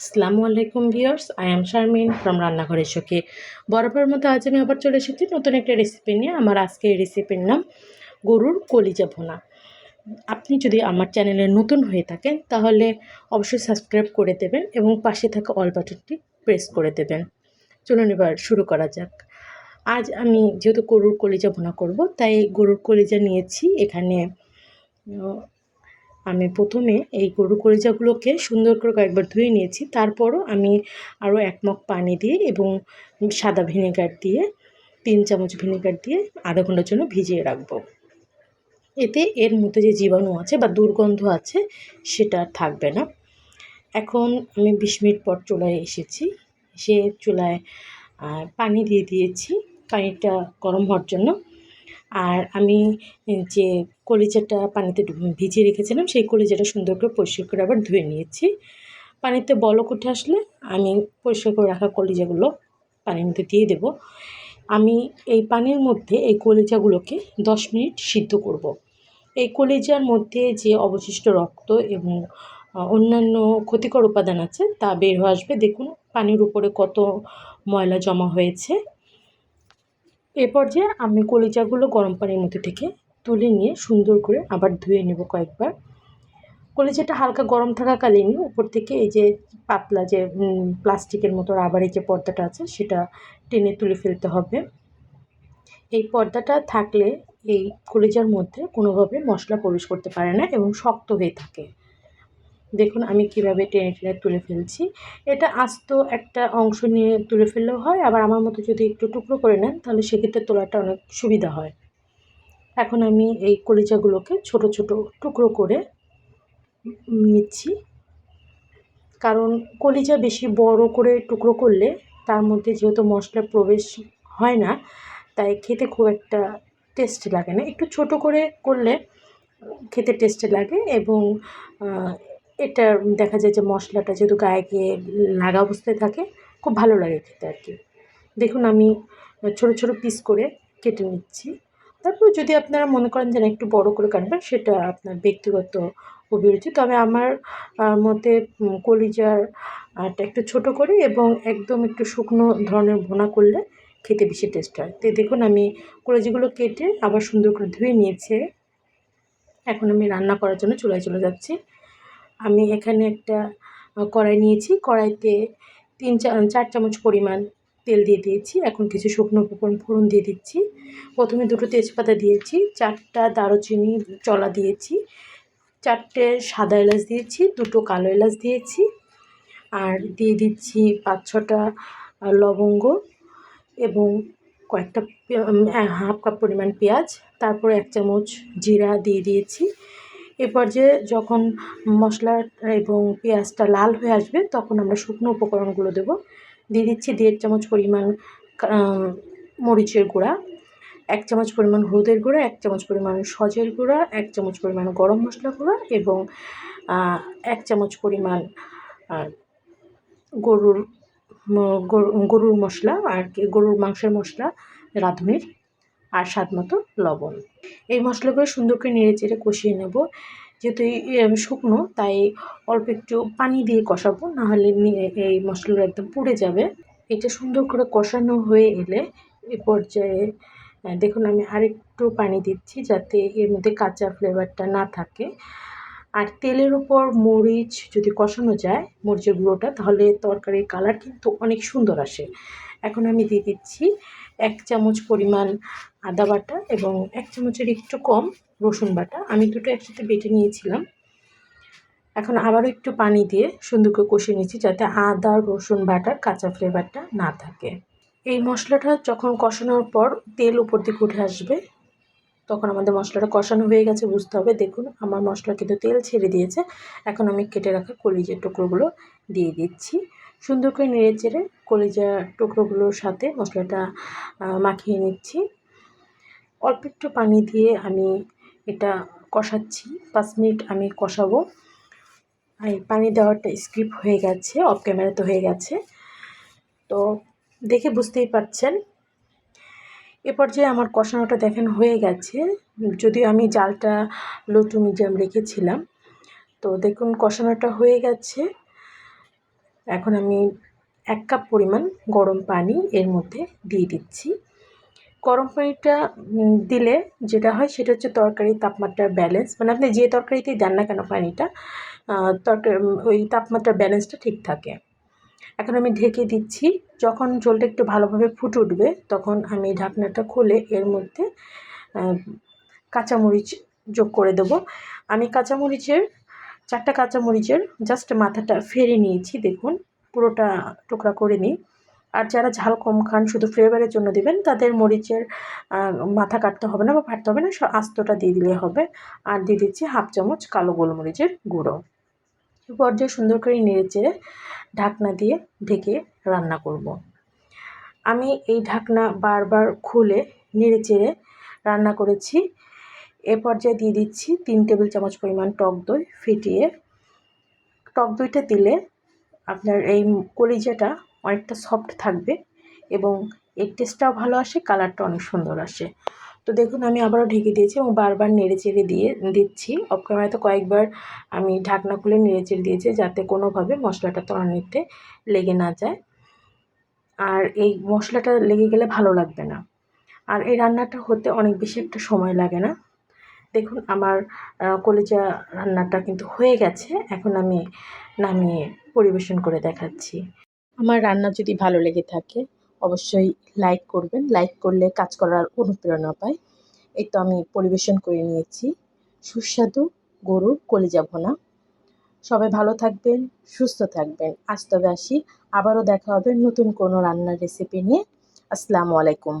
আসসালামু আলাইকুম viewers I am Sharmin from রান্নাঘরের শোকে বরাবর মতো আজ আমি আবার চলে এসেছি নতুন একটা রেসিপি নিয়ে। আমার আজকে এই রেসিপির নাম গরুর কলিজা ভোনা। আপনি যদি আমার চ্যানেলে নতুন হয়ে থাকেন, তাহলে অবশ্যই সাবস্ক্রাইব করে দেবেন এবং পাশে থাকা অল বাটনটি প্রেস করে দেবেন। চলুন এবার শুরু করা যাক। আজ আমি যেহেতু গরুর কলিজা ভোনা করব, তাই গরুর কলিজা নিয়েছি। এখানে আমি প্রথমে এই গরু কলিজাগুলোকে সুন্দর করে কয়েকবার ধুয়ে নিয়েছি। তারপরও আমি আরও এক মগ পানি দিয়ে এবং সাদা ভিনেগার দিয়ে, তিন চামচ ভিনেগার দিয়ে আধা ঘণ্টার জন্য ভিজিয়ে রাখব। এতে এর মধ্যে যে জীবাণু আছে বা দুর্গন্ধ আছে সেটা থাকবে না। এখন আমি বিশ মিনিট পর চুলায় এসেছি। সে চুলায় পানি দিয়ে দিয়েছি। পানিটা গরম হওয়ার জন্য আর আমি যে কলিজাটা পানিতে ভিজিয়ে রেখেছিলাম, সেই কলিজাটা সুন্দর করে পরিষ্কার করে আবার ধুয়ে নিয়েছি। পানিতে বলক উঠে আসলে আমি পরিষ্কার করে রাখা কলিজাগুলো পানির মধ্যে দিয়ে দেব। আমি এই পানির মধ্যে এই কলিজাগুলোকে দশ মিনিট সিদ্ধ করব। এই কলিজার মধ্যে যে অবশিষ্ট রক্ত এবং অন্যান্য ক্ষতিকর উপাদান আছে তা বের হয়ে আসবে। দেখুন, পানির উপরে কত ময়লা জমা হয়েছে। এ পর্যায়ে আমি কলিজাগুলো গরম পানির মধ্যে থেকে তুলে নিয়ে সুন্দর করে আবার ধুয়ে নেব কয়েকবার। কলিজাটা হালকা গরম থাকাকালীনই উপর থেকে এই যে পাতলা যে প্লাস্টিকের মতো রাবারের যে পর্দাটা আছে সেটা টেনে তুলে ফেলতে হবে। এই পর্দাটা থাকলে এই কলিজার মধ্যে কোনোভাবে মশলা প্রবেশ করতে পারে না এবং শক্ত হয়ে থাকে। দেখুন আমি কীভাবে টেনে টেনে তুলে ফেলছি। এটা আস্ত একটা অংশ নিয়ে তুলে ফেললেও হয়, আবার আমার মতো যদি একটু টুকরো করে নেন, তাহলে সেক্ষেত্রে তোলাটা অনেক সুবিধা হয়। এখন আমি এই কলিজাগুলোকে ছোট ছোট টুকরো করে নিচ্ছি। কারণ কলিজা বেশি বড় করে টুকরো করলে তার মধ্যে যেহেতু মশলা প্রবেশ হয় না, তাই খেতে খুব একটা টেস্ট লাগে না। একটু ছোট করে করলে খেতে টেস্টি লাগে এবং এটা দেখা যায় যে মশলাটা যেহেতু গায়ে গিয়ে লাগা অবস্থায় থাকে খুব ভালো লাগে খেতে আর কি। দেখুন আমি ছোট ছোট পিস করে কেটে নিচ্ছি। তারপর যদি আপনারা মনে করেন যে একটু বড় করে কাটবেন সেটা আপনার ব্যক্তিগত অভিরুচি। তবে আমার মতে উম, কলিজার আটা একটু ছোট করে এবং একদম একটু শুকনো ধরনের ভুনা করলে খেতে বেশি টেস্ট হয়। তো দেখুন আমি কলিজিগুলো কেটে আবার সুন্দর করে ধুয়ে নিয়েছে। এখন আমি রান্না করার জন্য চুলায় চলে যাচ্ছি। আমি এখানে একটা কড়াই নিয়েছি। কড়াইতে তিন চার চামচ পরিমাণ তেল দিয়ে দিয়েছি। এখন কিছু শুকনো উপকরণ, ফোড়ন দিয়ে দিচ্ছি। প্রথমে দুটো তেজপাতা দিয়েছি, চারটা দারুচিনি চলা দিয়েছি, চারটে সাদা এলাচ দিয়েছি, দুটো কালো এলাচ দিয়েছি, আর দিয়ে দিচ্ছি পাঁচ ছটা লবঙ্গ এবং কয়েকটা হাফ কাপ পরিমাণ পেঁয়াজ। তারপর এক চামচ জিরা দিয়ে দিয়েছি। এ পর্যায়ে যখন মশলা এবং পেঁয়াজটা লাল হয়ে আসবে, তখন আমরা শুকনো উপকরণগুলো দেব। দিয়ে দিচ্ছি দেড় চামচ পরিমাণ মরিচের গুঁড়া, এক চামচ পরিমাণ হলুদের গুঁড়া, এক চামচ পরিমাণ সজের গুঁড়া, এক চামচ পরিমাণ গরম মশলা গুঁড়া এবং এক চামচ পরিমাণ গরুর গরু- গরুর মশলা, আর গরুর মাংসের মশলা, রাঁধুনির, আর স্বাদ মতো লবণ। এই মশলাগুলো সুন্দর করে নেড়ে চেড়ে কষিয়ে নেব। যেহেতু এই শুকনো, তাই অল্প একটু পানি দিয়ে কষাবো, নাহলে এই মশলাগুলো একদম পুড়ে যাবে। এটা সুন্দর করে কষানো হয়ে এলে এ পর্যায়ে দেখুন আমি আরেকটু পানি দিচ্ছি যাতে এর মধ্যে কাঁচা ফ্লেভারটা না থাকে। আর তেলের উপর মরিচ যদি কষানো যায়, মরিচের গুঁড়োটা, তাহলে তরকারির কালার কিন্তু অনেক সুন্দর আসে। এখন আমি দিয়ে দিচ্ছি এক চামচ পরিমাণ আদা বাটা এবং এক চামচের একটু কম রসুন বাটা। আমি দুটো একসাথে বেটে নিয়েছিলাম। এখন আবারও একটু পানি দিয়ে সুন্দর করে কষিয়ে নিচ্ছি যাতে আদা, রসুন বাটার কাঁচা ফ্লেভারটা না থাকে। এই মশলাটা যখন কষানোর পর তেল উপর দিকে উঠে আসবে, তখন আমাদের মশলাটা কষানো হয়ে গেছে, বুঝতে হবে। দেখুন, আমার মশলা কিন্তু তেল ছেড়ে দিয়েছে। এখন আমি কেটে রাখা কলিজের টুকরোগুলো দিয়ে দিচ্ছি। সুন্দর করে নেড়ে চেড়ে কলিজার টুকরোগুলোর সাথে মশলাটা মাখিয়ে নিচ্ছি। অল্প একটু পানি দিয়ে আমি এটা কষাচ্ছি। পাঁচ মিনিট আমি কষাবো। আর পানি দেওয়াটা স্কিপ হয়ে গেছে, অফ ক্যামেরাতে হয়ে গেছে। তো দেখে বুঝতেই পারছেন। এ পর্যায়ে আমার কষানোটা দেখেন হয়ে গেছে। যদিও আমি জালটা লো টু মিডিয়াম রেখেছিলাম। তো দেখুন কষানোটা হয়ে গেছে। এখন আমি এক কাপ পরিমাণ গরম পানি এর মধ্যে দিয়ে দিচ্ছি। গরম পানিটা দিলে যেটা হয় সেটা হচ্ছে তরকারির তাপমাত্রার ব্যালেন্স মানে আপনি যে তরকারিতেই দেন না কেন পানিটা তরকারি ওই তাপমাত্রার ব্যালেন্সটা ঠিক থাকে। এখন আমি ঢেকে দিচ্ছি। যখন জলটা একটু ভালোভাবে ফুটে উঠবে, তখন আমি ঢাকনাটা খুলে এর মধ্যে কাঁচামরিচ যোগ করে দেব। আমি কাঁচামরিচের চারটা কাঁচামরিচের জাস্ট মাথাটা ফেরে নিয়েছি, দেখুন, পুরোটা টুকরা করে নিই। আর যারা ঝাল কম খান, শুধু ফ্লেভারের জন্য দেবেন, তাদের মরিচের মাথা কাটতে হবে না বা ফাটতে হবে না আস্তটা দিয়ে দিলে হবে। আর দিয়ে দিচ্ছি হাফ চামচ কালো গোলমরিচের গুঁড়ো। পর্যায়ে সুন্দর করে নেড়ে চেড়ে ঢাকনা দিয়ে ঢেকে রান্না করব। আমি এই ঢাকনা বারবার খুলে নেড়ে চেড়ে রান্না করেছি। এ পর্যায়ে দিয়ে দিচ্ছি তিন টেবিল চামচ পরিমাণ টক দই ফেটিয়ে। টক দইটা দিলে আপনার এই কলিজাটা অনেকটা সফট থাকবে এবং এর টেস্টটাও ভালো আসে, কালারটা অনেক সুন্দর আসে। তো দেখুন, আমি আবারও ঢেকে দিয়েছি এবং বারবার নেড়ে চেড়ে দিয়ে দিচ্ছি। অফ ক্যামেরাতে কয়েকবার আমি ঢাকনা খুলে নেড়ে চেড়ে দিয়েছি যাতে কোনোভাবে মশলাটা তলানিতে লেগে না যায়। আর এই মশলাটা লেগে গেলে ভালো লাগবে না। আর এই রান্নাটা হতে অনেক বেশি একটা সময় লাগে না। দেখুন, আমার কলিজা রান্নাটা কিন্তু হয়ে গেছে। এখন আমি নামিয়ে পরিবেশন করে দেখাচ্ছি। আমার রান্না যদি ভালো লেগে থাকে, অবশ্যই লাইক করবেন। লাইক করলে কাজ করার অনুপ্রেরণা পাই। এই তো আমি পরিবেশন করে নিয়েছি। সুস্বাদু গরুর কলিজা ভোনা। সবাই ভালো থাকবেন, সুস্থ থাকবেন। আজ তবে আসি। আবারও দেখা হবে নতুন কোনো রান্নার রেসিপি নিয়ে। আসসালামু আলাইকুম।